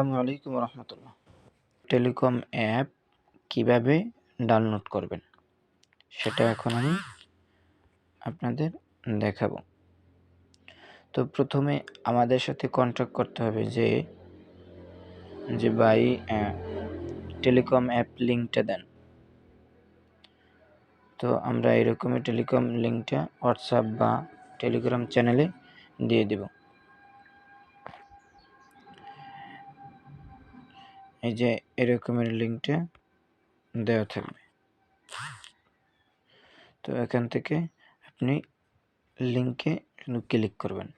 আসসালামু আলাইকুম রহমতুল্লাহ। টেলিকম অ্যাপ কীভাবে ডাউনলোড করবেন, সেটা এখন আমি আপনাদের দেখাবো। তো প্রথমে আমাদের সাথে কন্ট্যাক্ট করতে হবে যে যে ভাই টেলিকম অ্যাপ লিঙ্কটা দেন। তো আমরা এরকমই টেলিকম লিঙ্কটা হোয়াটসঅ্যাপ বা টেলিগ্রাম চ্যানেলে দিয়ে দেব। এই যে এরকমের লিঙ্কটা দেওয়া থাকবে। তো এখান থেকে আপনি লিঙ্কে শুধু ক্লিক করবেন।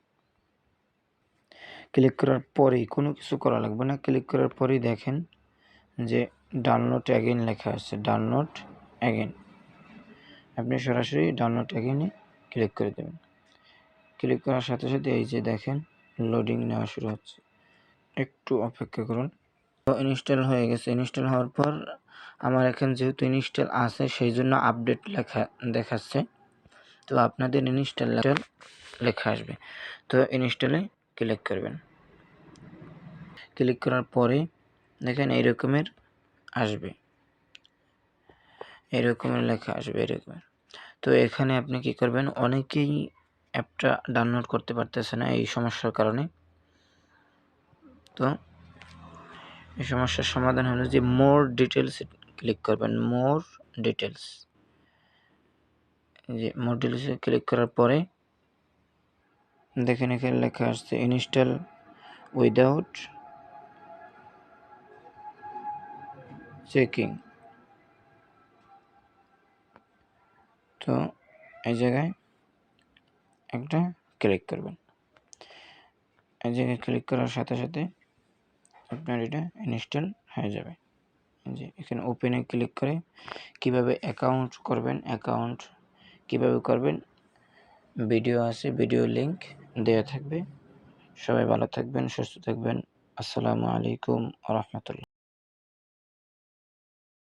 ক্লিক করার পরেই কোনো কিছু করা লাগবে না। ক্লিক করার পরেই দেখেন যে ডাউনলোড অ্যাগেন লেখা আছে, ডাউনলোড অ্যাগেন আপনি সরাসরি ডাউনলোড অ্যাগেনে ক্লিক করে দেবেন। ক্লিক করার সাথে সাথে এই যে দেখেন, লোডিং নেওয়া শুরু হচ্ছে। একটু অপেক্ষা করুন। ইনস্টল হয়ে গেছে। ইনস্টল হওয়ার পর আমার এখানে যেহেতু ইনস্টল আছে সেই জন্য আপডেট লেখা, দেখাচ্ছে। তো আপনাদের ইনস্টল লেখা আসবে। তো ইনস্টলে ক্লিক করবেন। ক্লিক করার পরে দেখেন এইরকমের আসবে। এরকমের লেখা আসবে এরকমের তো এখানে আপনি কি করবেন, অনেকেই অ্যাপটা ডাউনলোড করতে পারতেছে না এই সমস্যার কারণে। তো এই সমস্যার সমাধান হলো যে মোর ডিটেলস ক্লিক করবেন মোর ডিটেলস যে মোর ডিটেলসে ক্লিক করার পরে দেখেন এখানে লেখা আসছে ইনস্টল উইদাউট চেকিং তো এই জায়গায় একটা ক্লিক করবেন। এই জায়গায় ক্লিক করার সাথে সাথে আপনার এটা ইনস্টল হয়ে যাবে। যে এখানে ওপেনে ক্লিক করে কীভাবে অ্যাকাউন্ট করবেন অ্যাকাউন্ট কীভাবে করবেন ভিডিও আছে ভিডিও লিংক দেওয়া থাকবে। সবাই ভালো থাকবেন, সুস্থ থাকবেন। আসসালামু আলাইকুম রহমতুল্লাহ।